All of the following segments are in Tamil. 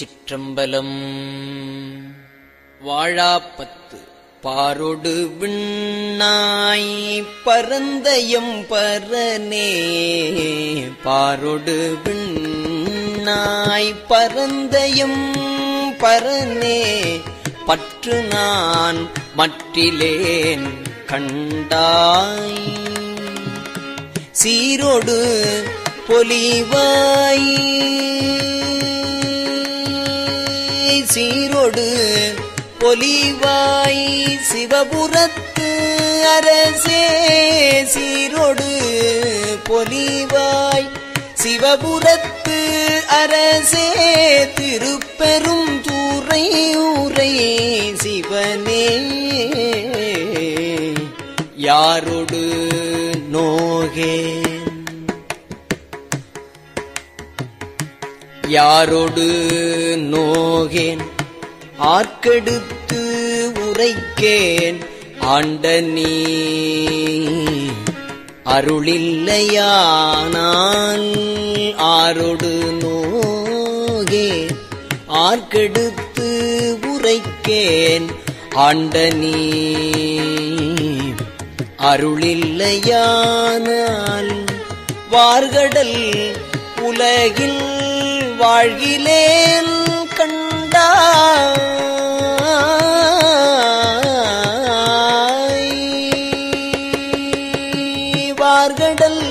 திருச்சிற்றம்பலம் வாழாப்பத்து பாரொடு விண்ணாய் பரந்தயம் பரனே பாரொடு விண்ணாய் பரந்தயம் பரனே பற்று நான் மற்றிலேன் கண்டாய். சீரோடு பொலிவாயே. சீரொடு பொலிவாய் சிவபுரத்து அரசே சீரொடு பொலிவாய் சிவபுரத்து அரசே திருப்பெரும் தூரை ஊரை சிவனே. யாரொடு நோகே? யாரோடு நோகேன்? ஆர்க்கெடுத்து உரைக்கேன். ஆண்ட நீ அருளில்லையானான் ஆரோடு நோகேன்? ஆர்க்கெடுத்து உரைக்கேன். ஆண்ட நீ அருளில்லையானால் வார்கடல் உலகில் வாழ்கிலேன் கண்டாய். வார்கடல்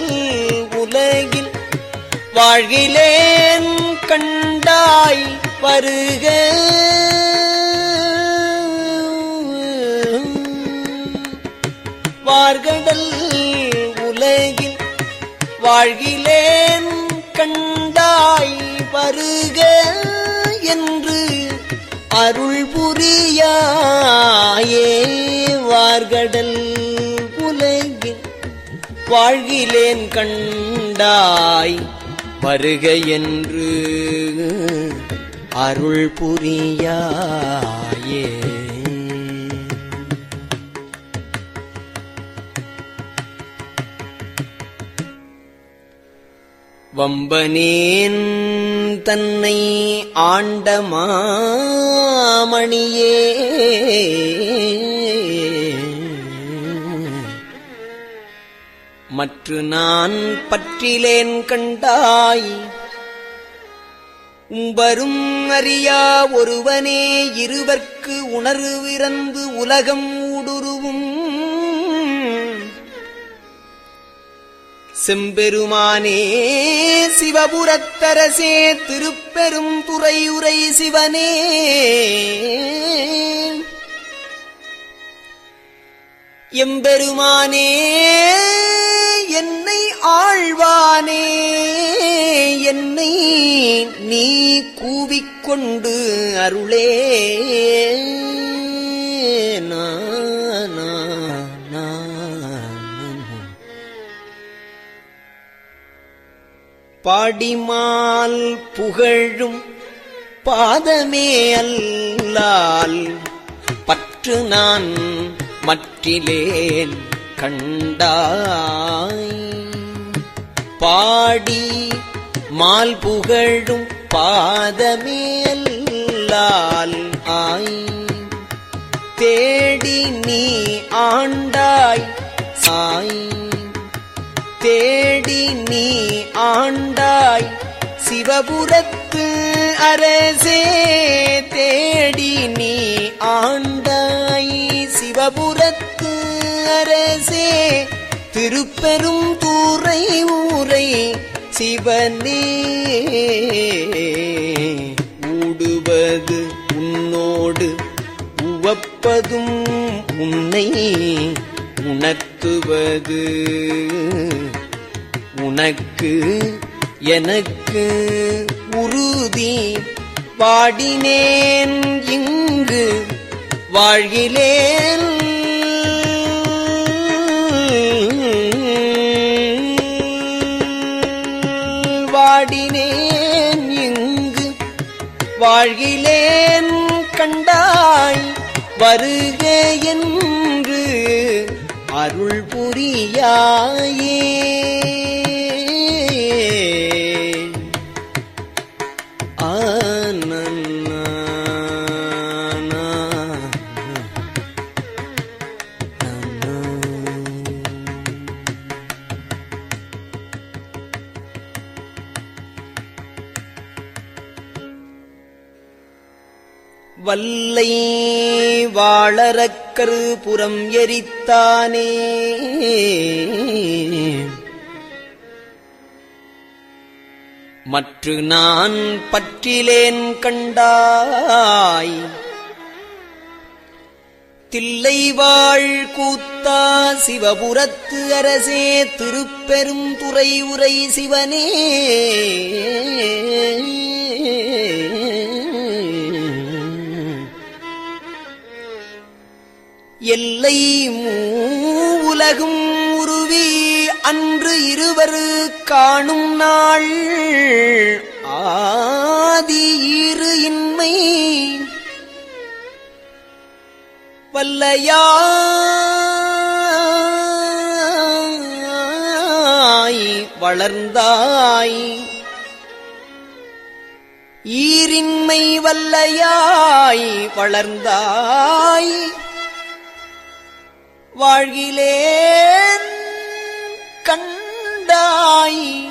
உலகில் வாழ்கிலேன் கண்டாய் வருக. வார்கடல் உலகில் வாழ்கிலேன் கண்டாய் வருக என்று அருள் புரியாயே. வார்கடல் உலகில் வாழ்கிலேன் கண்டாய் வருக என்று அருள் புரியாயே. வம்பனேன் தன்னை ஆண்ட மாமணியே. மற்று நான் பற்றிலேன் கண்டாய். உம்பரும் அறியா ஒருவனே இருவர்க்கு உணர்விறந்து உலகம் செம்பெருமானே சிவபுரத்தரசே திருப்பெரும் துறையுரை சிவனே. எம்பெருமானே என்னை ஆழ்வானே என்னை நீ கூவிக்கொண்டு அருளே. பாடிமால் புகழும் பாதமே அல்லால். பற்று நான் மற்றிலேன் கண்டாய். பாடி மால் புகழும் பாதமே அல்லால் ஆய். தேடி நீ ஆண்டாய் சாய் தேடி நீ ஆண்டாய் சிவபுரத்து அரசே தேடி நீ ஆண்டாய் சிவபுரத்து அரசே. திருப்பெரும் தூரை ஊரை சிவனே ஊடுவது உன்னோடு உவப்பதும் உன்னை உணர்த்துவது. உனக்கு எனக்கு உறுதி. பாடினேன் இங்கு வாழ்கிலேன் வாடினேன் இங்கு வாழ்கிலேன் கண்டாய் வருக என்று அருள் புரியாயே. வாழறக்கரு புறம் எரித்தானே. மற்று நான் பற்றிலேன் கண்டாய். தில்லைவாழ் கூத்தா சிவபுரத்து அரசே திருப்பெரும் துறை உரை சிவனே. எல்லை மூலகும் உருவி அன்று இருவர் காணும் நாள். ஆதி இரு இன்மை வல்லையாய் வளர்ந்தாய். ஈரின்மை வல்லையாய் வளர்ந்தாய். வாழ்கிலேன் கண்டாய்.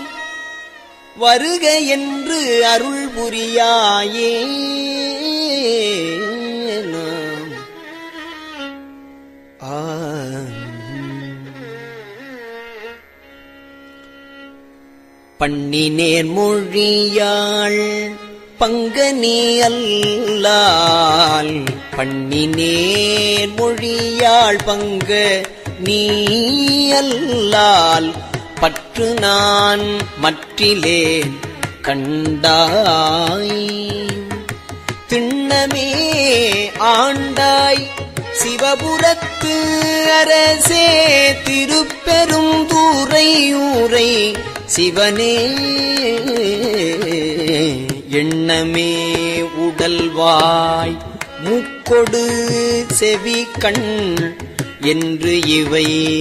வருக என்று அருள் புரியாயே பண்ணினேர் மொழியாள் பங்கனி அல்லால் பண்ணினேர் மொழியாள் பங்கு நீ அல்லால். பற்று நான் மற்றிலேன் கண்டாய். திண்ணமே ஆண்டாய். சிவபுரத்து அரசே திருப்பெரும் தூரையூரை சிவனே. எண்ணமே உடல்வாய். மூக்கொடு செவி கண் என்று இவை.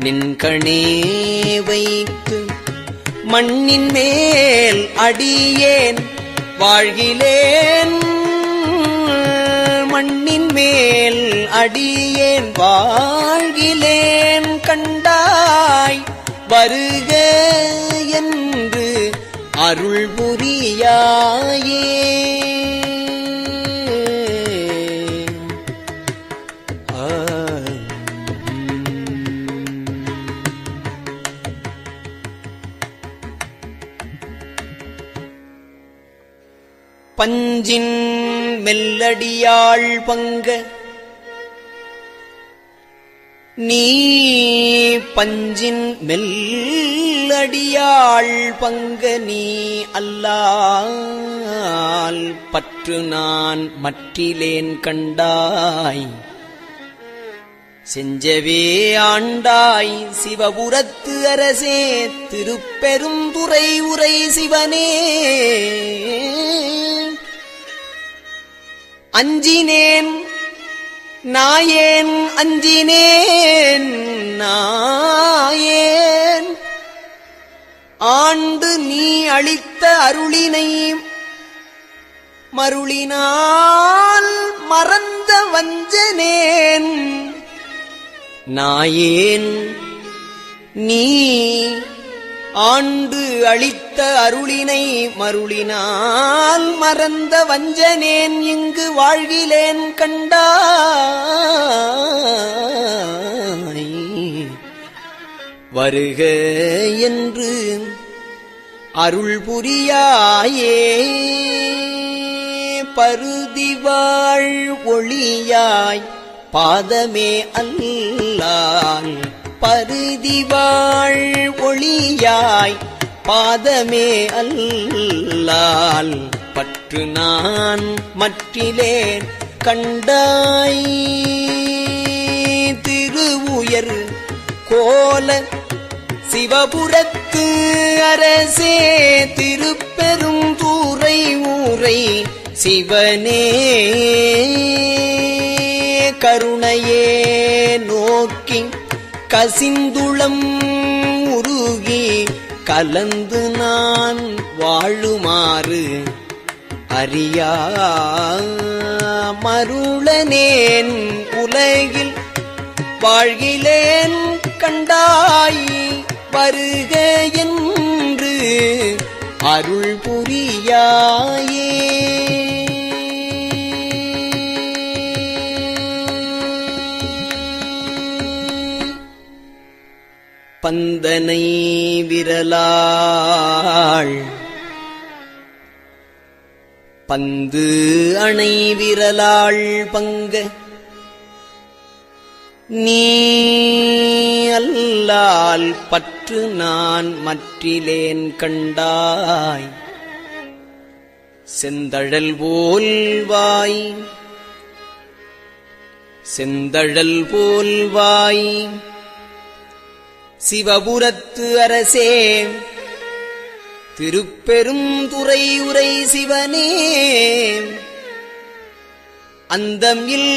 நின்கணே வைத்து மண்ணின் மேல் அடியேன். வாழ்கிலேன் மண்ணின் மேல் அடியேன். வாழ்கிலேன் கண்டாய். வருக என் அருள் புரியாயே பஞ்சின் மெல்லடியாள் பங்க. நீ பஞ்சின் மெல்ல பங்க நீ அல்லால் பற்று நான் மற்றிலேன் கண்டாய். செஞ்சவே ஆண்டாய் சிவபுரத்து அரசே திருப்பெருந்துரை உரை சிவனே. அஞ்சினேன் நாயேன் அஞ்சினேன் நாயே. ஆண்டு நீ அளித்த அருளினை மருளினால் மறந்த வஞ்சனேன். நாயேன் நீ ஆண்டு அளித்த அருளினை மருளினால் மறந்த வஞ்சனேன். இங்கு வாழ்கிலேன் கண்டாய். வருக என்று அருள் புரியாயே. பருதிவாழ் ஒளியாய் பாதமே அல்லால். பருதிவாழ் ஒளியாய் பாதமே அல்லால். பற்று நான் மற்றிலேன் கண்டாய். திருவுயர் கோல சிவபுரத்து அரசே திருப்பெரும் தூரை ஊரை சிவனே கருணையே நோக்கி கசிந்துளம் உருகி கலந்து நான் வாழுமாறு அறியா மருளனேன் உலகில் வாழ்கிலேன் கண்டாய் பருக என்று அருள் புரியாயே. பந்தனை விரலாள் பந்து அணை விரலாள் பங்க நீ அல்லால் பற்று நான் மற்றிலேன் கண்டாய். செந்தழல் போல்வாய் செந்தழல் போல்வாய் சிவபுரத்து அரசே திருப்பெரும் துறை உரை சிவனே. அந்தம் இல்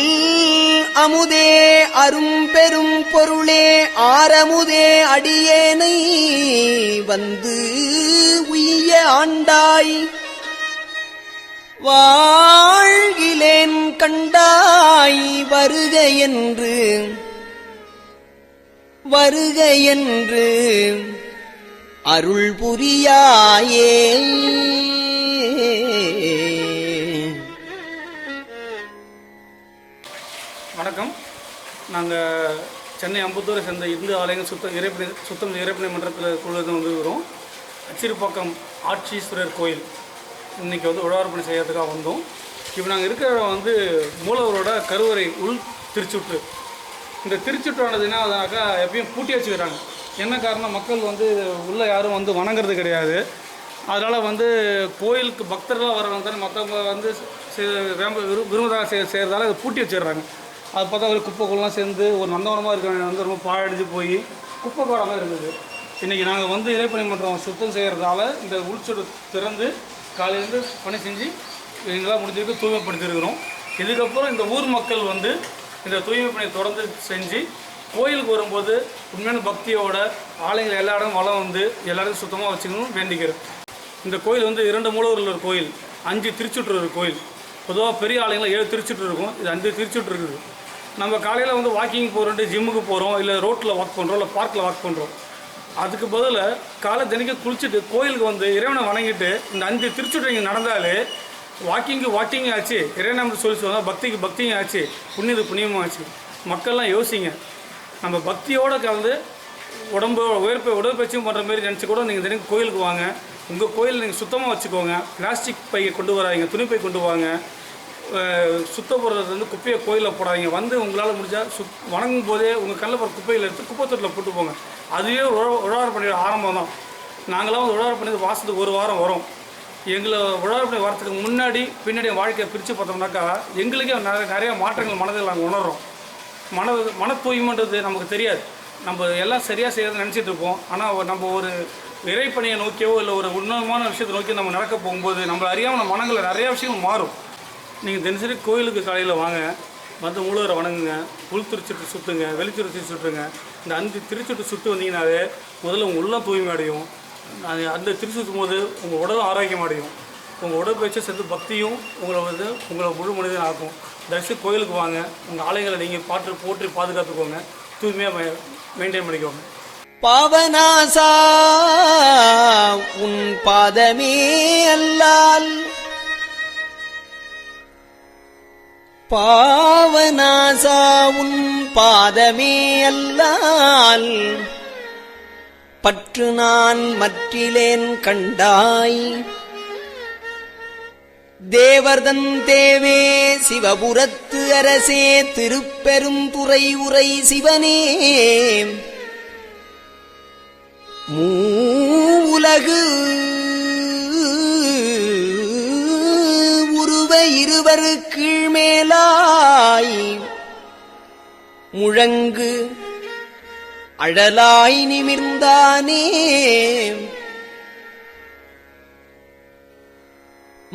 அமுதே அரும்பெரும் பொருளே ஆரமுதே அடியேனை வந்து உய்ய ஆண்டாய். வாழ்கிலேன் கண்டாய் வருக என்று வருக என்று அருள் புரியாயே நாங்கள் சென்னை அம்புத்தூரை சேர்ந்த இந்து ஆலயங்கள் சுத்தம் இறைப்பணி சுத்தம் இறைப்பணி மன்றத்தில் குழுவில் வந்துருக்கிறோம். அச்சிறுப்பாக்கம் ஆட்சீஸ்வரர் கோயில். இன்றைக்கி வந்து உழவார்ப்பணி செய்கிறதுக்காக வந்தோம். இப்போ நாங்கள் இருக்கிற இடம் வந்து மூலவரோட கருவறை உள் திருச்சுற்று. இந்த திருச்சுற்றானது என்ன ஆகுதுனாக்கா எப்பயும் பூட்டி வச்சுக்கிறாங்க. என்ன காரணம்? மக்கள் வந்து உள்ளே யாரும் வந்து வணங்குறது கிடையாது. அதனால் வந்து கோயிலுக்கு பக்தர்களாக வரவங்க தானே மற்றவங்க வந்து செ- வேம்ப விரு செய்கிறதால அதை பூட்டி வச்சிடுறாங்க அது பார்த்தா ஒரு குப்பைக்குள்ளலாம் சேர்ந்து ஒரு நந்தவனமாக இருக்கிற வந்து ரொம்ப பாழடிஞ்சு போய் குப்பை காடாக இருந்தது. இன்றைக்கி நாங்கள் வந்து இறைப்பணி மன்றம் சுத்தம் செய்கிறதால இந்த உள்சுடு திறந்து காலையிலேருந்து பணி செஞ்சு எங்களால் முடிஞ்சிருக்கு தூய்மைப்படுத்தியிருக்கிறோம் இதுக்கப்புறம் இந்த ஊர் மக்கள் வந்து இந்த தூய்மை பணியை தொடர்ந்து செஞ்சு கோயிலுக்கு வரும்போது உண்மையான பக்தியோட ஆலயங்கள் எல்லா இடமும் வளம் வந்து எல்லா இடமும் சுத்தமாக வச்சுக்கணும் வேண்டிக்கிறேன் இந்த கோயில் வந்து இரண்டு மூலவர்கள் ஒரு கோயில் அஞ்சு திருச்சுற்று ஒரு கோயில். பொதுவாக பெரிய ஆலயங்கள் ஏழு திருச்சுற்று இருக்கும். இது அஞ்சு திருச்சுற்று இருக்குது. நம்ம காலையில் வந்து வாக்கிங் போகிறோம் ஜிம்முக்கு போகிறோம் இல்லை ரோட்டில் வாக் பண்ணுறோம் இல்லை பார்க்கில் வாக் பண்ணுறோம் அதுக்கு பதிலாக காலை தினைக்கும் குளிச்சுட்டு கோயிலுக்கு வந்து இறைவனை வணங்கிட்டு இந்த அஞ்சு திருச்சுட்டு நடந்தாலே வாக்கிங்கு வாக்கிங் ஆச்சு. இறைவனை சொல்லி சொன்னால் பக்திக்கு பக்தியும் ஆச்சு புண்ணியது புண்ணியமும் ஆச்சு. மக்கள்லாம் யோசிங்க. நம்ம பக்தியோடு கலந்து உடம்பு உயர்ப்பு உடற்பயிற்சியும் பண்ணுற மாதிரி நினச்சி கூட நீங்கள் தினம் கோயிலுக்கு வாங்க. உங்கள் கோயில் நீங்கள் சுத்தமாக வச்சுக்கோங்க. பிளாஸ்டிக் பையை கொண்டு வராதீங்க துணிப்பை கொண்டு வாங்க. சுத்தப்படுறது வந்து குப்பையை கோயிலில் போடாதீங்க. வந்து உங்களால் முடிஞ்சால் சுத் வணங்கும் போதே உங்கள் கண்ணில் போகிற குப்பையில் எடுத்து குப்பைத்தொட்டில் போட்டு போங்க. அதுவே உழ உழவார பண்ணிட ஆரம்பம் தான் நாங்களாம் வந்து உழவார பண்ணி வாசத்துக்கு ஒரு வாரம் வரும். எங்களை உழவார பண்ணி வரத்துக்கு முன்னாடி பின்னாடி வாழ்க்கையை பிரித்து பார்த்தோம்னாக்கா எங்களுக்கே நிறைய நிறைய மாற்றங்கள் மனதில் நாங்கள் உணர்கிறோம் மன மன தூய்மைன்றது நமக்கு தெரியாது. நம்ம எல்லாம் சரியாக செய்யறதுன்னு நினச்சிட்டு இருப்போம். ஆனால் நம்ம ஒரு இறைப்பணியை நோக்கியோ இல்லை ஒரு உன்னதமான விஷயத்தை நோக்கி நம்ம நடக்க போகும்போது நம்மளை அறியாமல் மனங்களில் நிறையா விஷயங்கள் மாறும். நீங்கள் தினசரி கோயிலுக்கு காலையில் வாங்க. வந்து மூலவரை வணங்குங்க. உள் திருச்சுட்டு சுற்றுங்க வெளிச்சுட்டு சுற்றுங்க. இந்த அஞ்சு திருச்சுட்டு சுற்று வந்தீங்கன்னாவே முதல்ல உங்கள் உள்ள தூய்மை அடையும். அது அந்த திருச்சுற்றும் போது உங்கள் உடலும் ஆரோக்கியம் அடையும். உங்கள் உடற்பயிற்சியை சேர்த்து பக்தியும் உங்களை வந்து உங்களை முழு மனிதன் ஆக்கும் தயவுசெய்து கோயிலுக்கு வாங்க. உங்கள் ஆலயங்களை நீங்கள் பாட்டு போற்றி பாதுகாத்துக்கோங்க. தூய்மையாக மெயின்டைன் பண்ணிக்கோங்க. பாவனாசா உன் பாதமே அல்லால் பாவனாசா உன் பாதமே அல்லால். பற்று நான் மற்றிலேன் கண்டாய். தேவர்தன் தேவே சிவபுரத்து அரசே திருப்பெரும் துறை உரை சிவனே. மூலகு இருவரு கீழ்மேலாய் முழங்கு அழலாய் நிமிர்ந்தானே.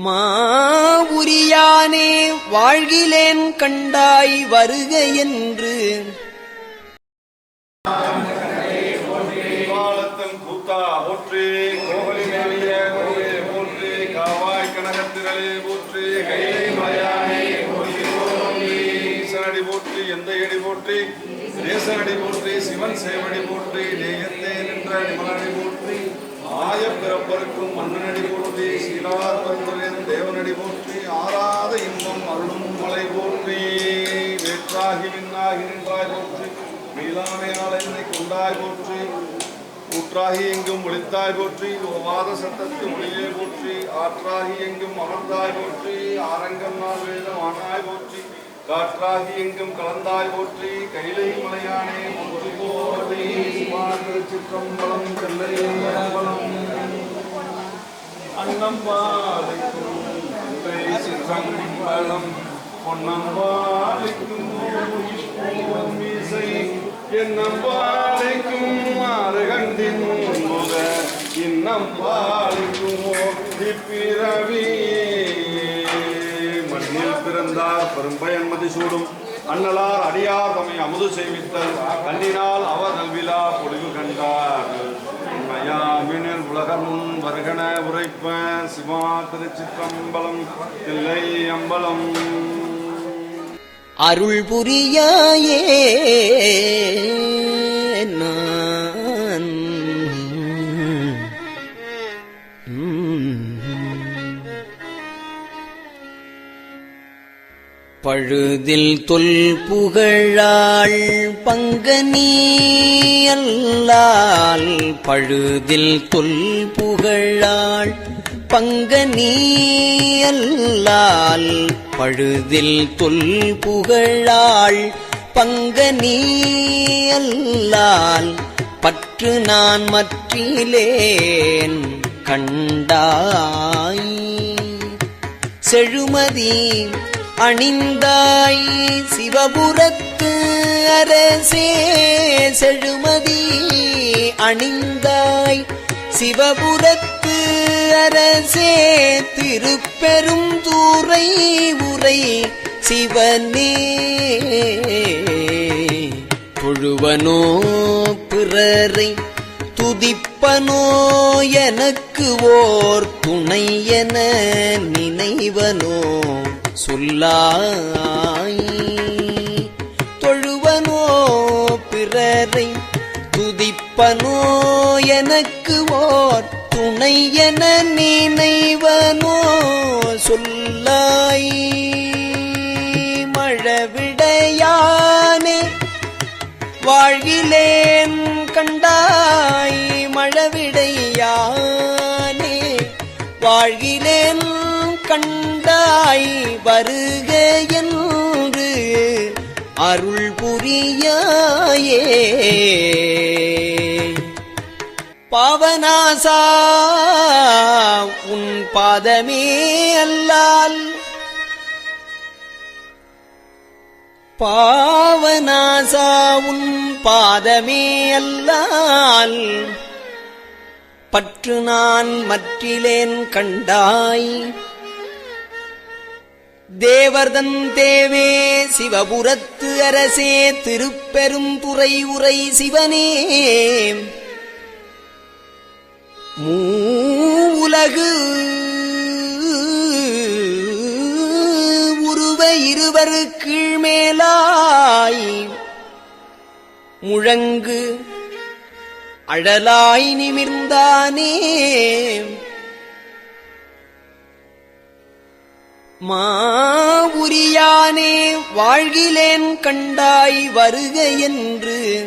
மாவுரியானே வாழ்கிலேன் கண்டாய் வருக என்று தேசனடி போற்றி சிவன் சேவடி போற்றி நேயத்தே நின்ற நிமலடி போற்றி ஆய பிறப்பருக்கும் மன்னனடி போற்றி சீலாத்மத்துடன் தேவனடி போற்றி ஆறாத இன்பம் அருளும் மலை போற்றி. வேற்றாகி விண்ணாகி நின்றாய் போற்றி மீளாமையால் என்னை கொண்டாய் போற்றி. ஊற்றாகி எங்கும் ஒளித்தாய் போற்றி ஓவாத சட்டத்து ஒளியே போற்றி. ஆற்றாகி எங்கும் அமர்ந்தாய் போற்றி ஆரங்கம் நாள் வேதம் ஆனாய் போற்றி. காற்றாகி எங்கும் கலந்தாய் போற்றி கைலை மலையானே போற்றி போற்றி. சிற்றம்பலம் கல்லை அம்பலம் அன்னம்பாலைக்கும் கல்லை சிற்றம்பலம். பொன்னம்பாலைக்கும் மீசை என்னம்பாலைக்கும் ஆறுகண்டின் முக இன்னம்பாலைக்கும் இப்பிறவி. பிறந்தார் பெரும்பயன் மதிசூடும் அண்ணலார் அடியார் தம்மை அமுது செய்வித்தல் கண்ணினால் அவர் நல்விழா பொழிவு கண்டார். மயாமினில் உலகம் முன் வருகன உரைப்ப சிவா திருச்சிற்றம்பலம் தில்லை அம்பலம். அருள் புரியாயே நான் பழுதில் தொல் புகழாள் பங்கனி பழுதில் தொல் புகழாள் பங்கனி பழுதில் தொல் புகழாள் பங்கனி பற்று நான் மற்றிலேன் கண்டாய். செழுமதி அணிந்தாய் சிவபுரத்து அரசே செழுமதி அணிந்தாய் சிவபுரத்து அரசே திருப்பெரும் தூரை உரை சிவனே. தொழுவனோ பிறரை துதிப்பனோ எனக்கு ஓர் துணை என நினைவனோ. சொல்லாய். தொழுவனோ பிறரை துதிப்பனோ எனக்கு ஓர் துணை என நினைவனோ சொல்லாய். மழவிடையானே வாழ்கிலேன் கண்டாய். மழவிடையானே வாழ்கிலேன் கண்டாய் வருக என்று அருள் புரியாயே. பாவனாசா உன் பாதமே அல்லால். பாவனாசா உன் பாதமே அல்லால். பற்று நான் மற்றிலேன் கண்டாய். தேவர்தன் தேவே சிவபுரத்து அரசே திருப்பெருந்துறை உரை சிவனே. மூலகு உருவ இருவரு கீழ்மேலாய் முழங்கு அழலாய் நிமிர்ந்தானே. மாவுரியானே வாழ்கிலேன் கண்டாய் வருக என்று.